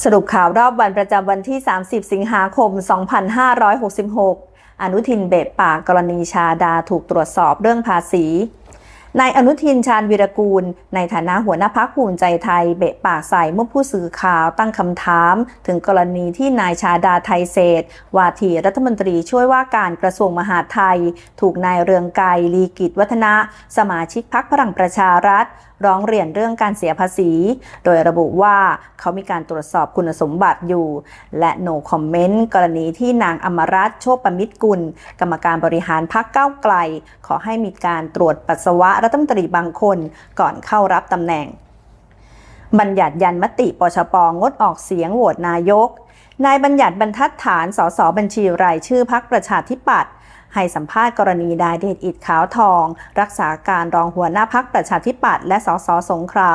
สรุปข่าวรอบวันประจำวันที่ 30 สิงหาคม 2566 อนุทินเบะปากกรณีชาดาถูกตรวจสอบเรื่องภาษีนายอนุทินชาญวิรกูล ในฐานะหัวหน้าพักภูมิใจไทย เบะปากใส่เมื่อผู้สื่อข่าวตั้งคำถาม ถึงกรณีที่นายชาดาไทยเศษวาทีรัฐมนตรีช่วยว่าการกระทรวงมหาดไทย ถูกนายเรืองไกรลีกิจวัฒนะ สมาชิกพักพลังประชารัฐ ร้องเรียนเรื่องการเสียภาษี โดยระบุว่าเขามีการตรวจสอบคุณสมบัติอยู่ และ no comment กรณีที่นางอมรัตน์โชคปมิตรกุล กรรมการบริหารพักเก้าวไกล ขอให้มีการตรวจปัสสาวะรัฐมนตรีบางคน ก่อนเข้ารับตำแหน่ง บัญญัติยันมติปชปงดออกเสียงโหวตนายก นายบัญญัติบรรทัดฐาน สสบัญชีรายชื่อพักประชาธิปัตย์ให้สัมภาษณ์กรณีนายเดชอิดขาวทอง รักษาการรองหัวหน้าพักประชาธิปัตย์และสสสงขลา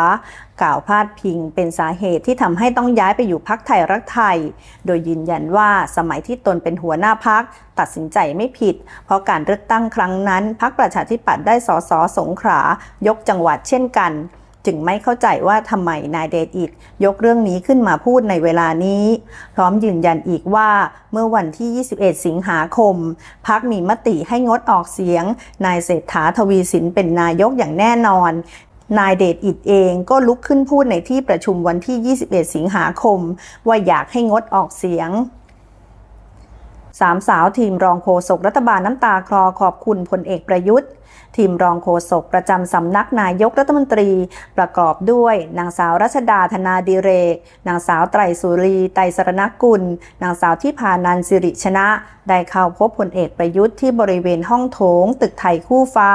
กล่าวพาดพิงเป็นสาเหตุที่ทำให้ต้องย้ายไปอยู่พักไทยรักไทย โดยยืนยันว่าสมัยที่ตนเป็นหัวหน้าพักตัดสินใจไม่ผิด เพราะการเลือกตั้งครั้งนั้นพักประชาธิปัตย์ได้สสสงขลายกจังหวัดเช่นกัน จึงไม่เข้าใจว่าทำไมนายเดชอิดยกเรื่องนี้ขึ้นมาพูดในเวลานี้ พร้อมยืนยันอีกว่าเมื่อวันที่ 21 สิงหาคมพักมีมติให้งดออกเสียง นายเศรษฐาทวีสินเป็นนายกอย่างแน่นอนนายเดชอิดเองก็ลุกขึ้นพูดในที่ประชุมวันที่ 21 สิงหาคม ว่าอยากให้งดออกเสียง สามสาวทีมรองโฆษกรัฐบาลน้ำตาคลอขอบคุณพลเอกประยุทธ์ ทีมรองโฆษกประจำสำนักนายกรัฐมนตรี ประกอบด้วย นางสาวรัชดาธนาดิเรก นางสาวไตรสุรีไตรสรณกุล นางสาวที่พานันสิริชนะ ได้เข้าพบพลเอกประยุทธ์ที่บริเวณห้องโถง ตึกไทยคู่ฟ้า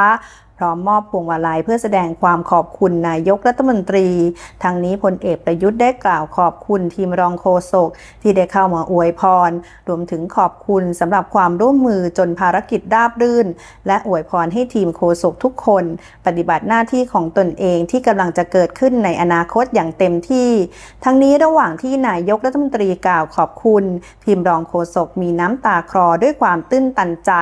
ร้อมมอบพวงมาลัยเพื่อแสดงความขอบคุณนายกรัฐมนตรีทางนี้พลเอกประยุทธ์ได้กล่าวขอบคุณทีมรองโฆษกที่ได้เข้ามาอวยพร รวมถึงขอบคุณสำหรับความร่วมมือจนภารกิจราบรื่น และอวยพรให้ทีมโฆษกทุกคน ปฏิบัติหน้าที่ของตนเองที่กำลังจะเกิดขึ้นในอนาคตอย่างเต็มที่ ทั้งนี้ระหว่างที่นายกรัฐมนตรีกล่าวขอบคุณ ทีมรองโฆษกมีน้ำตาคลอด้วยความตื้นตันใจ